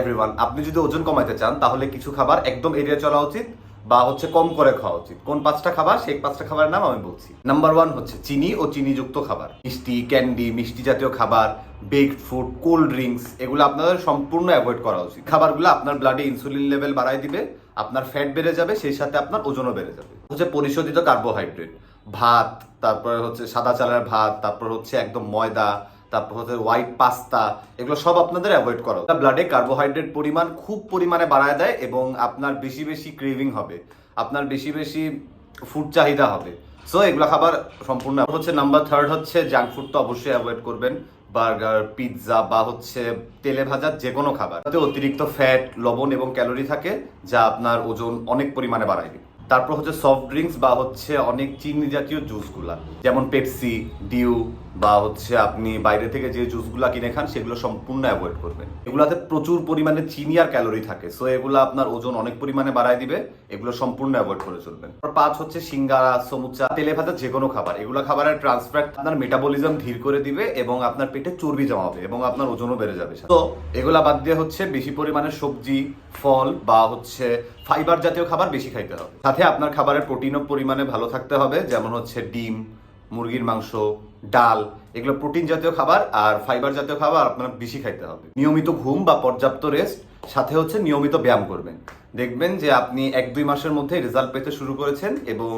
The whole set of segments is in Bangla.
এভরিওয়ান আপনি যদি ওজন কমাতে চান, তাহলে কিছু খাবার একদম এড়িয়ে চলা উচিত বা হচ্ছে কম করে খাওয়া উচিত। কোন পাঁচটা খাবার? সেই পাঁচটা খাবারের নাম আমি বলছি। নাম্বার ওয়ান হচ্ছে চিনি ও চিনিযুক্ত খাবার। মিষ্টি, ক্যান্ডি, মিষ্টি জাতীয় খাবার বেকড ফুড কোল্ড ড্রিঙ্কস এগুলো আপনাদের সম্পূর্ণ অ্যাভয়েড করা উচিত। খাবারগুলো আপনার ব্লাডে ইনসুলিন লেভেল বাড়ায় দিবে, আপনার ফ্যাট বেড়ে যাবে, সেই সাথে আপনার ওজনও বেড়ে যাবে। হচ্ছে পরিশোধিত কার্বোহাইড্রেট ভাত, তারপরে হচ্ছে সাদা চালের ভাত, তারপর হচ্ছে একদম ময়দা তারপর হচ্ছে হোয়াইট পাস্তা এগুলো সব আপনাদের অ্যাভয়েড করো। ব্লাডে কার্বোহাইড্রেট পরিমাণ খুব পরিমাণে বাড়ায় দেয় এবং আপনার বেশি বেশি ক্রেভিং হবে। আপনার বেশি বেশি ফুড চাহিদা হবে। সো এগুলো খাবার সম্পূর্ণ হচ্ছে নাম্বার থার্ড হচ্ছে জাঙ্ক ফুড তো অবশ্যই অ্যাভয়েড করবেন। বার্গার পিৎজা বা হচ্ছে তেলে ভাজা যে কোনো খাবার। তাতে অতিরিক্ত ফ্যাট লবণ এবং ক্যালোরি থাকে, যা আপনার ওজন অনেক পরিমাণে বাড়ায় তারপর হচ্ছে সফট ড্রিঙ্কস বা হচ্ছে অনেক চিনি জাতীয় জুসগুলা যেমন পেপসি ডিউ বা হচ্ছে আপনি বাইরে থেকে যে জুসগুলা কিনে খান, সেগুলো সম্পূর্ণ অ্যাভয়েড করবেন। এগুলাতে প্রচুর পরিমাণে চিনি আর ক্যালোরি থাকে সো এগুলো আপনার ওজন অনেক পরিমাণে বাড়ায় দিবে, এগুলো সম্পূর্ণ অ্যাভয়েড করে চলবেন। পাঁচ হচ্ছে সিঙ্গারা, সমুচা, তেলে ভাজা যে কোনো খাবার, এগুলো খাবারের ট্রান্সফার আপনার মেটাবলিজম ধীর করে দিবে এবং আপনার পেটে চর্বি জমাবে এবং আপনার ওজনও বেড়ে যাবে তো এগুলা বাদ দিয়ে হচ্ছে বেশি পরিমাণে সবজি, ফল বা হচ্ছে ফাইবার জাতীয় খাবার বেশি খাইতে হবে। সাথে আপনার খাবারের প্রোটিনও পরিমাণে ভালো থাকতে হবে, যেমন হচ্ছে ডিম, মুরগির মাংস, ডাল, এগুলো প্রোটিন জাতীয় খাবার আর ফাইবার জাতীয় খাবার আপনার বেশি খাইতে হবে। নিয়মিত ঘুম বা পর্যাপ্ত রেস্ট, সাথে হচ্ছে নিয়মিত ব্যায়াম করবেন। দেখবেন যে আপনি এক দুই মাসের মধ্যে রেজাল্ট পেতে শুরু করেছেন এবং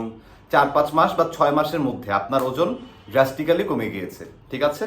চার পাঁচ মাস বা ছয় মাসের মধ্যে আপনার ওজন ড্রাস্টিক্যালি কমে গিয়েছে। ঠিক আছে?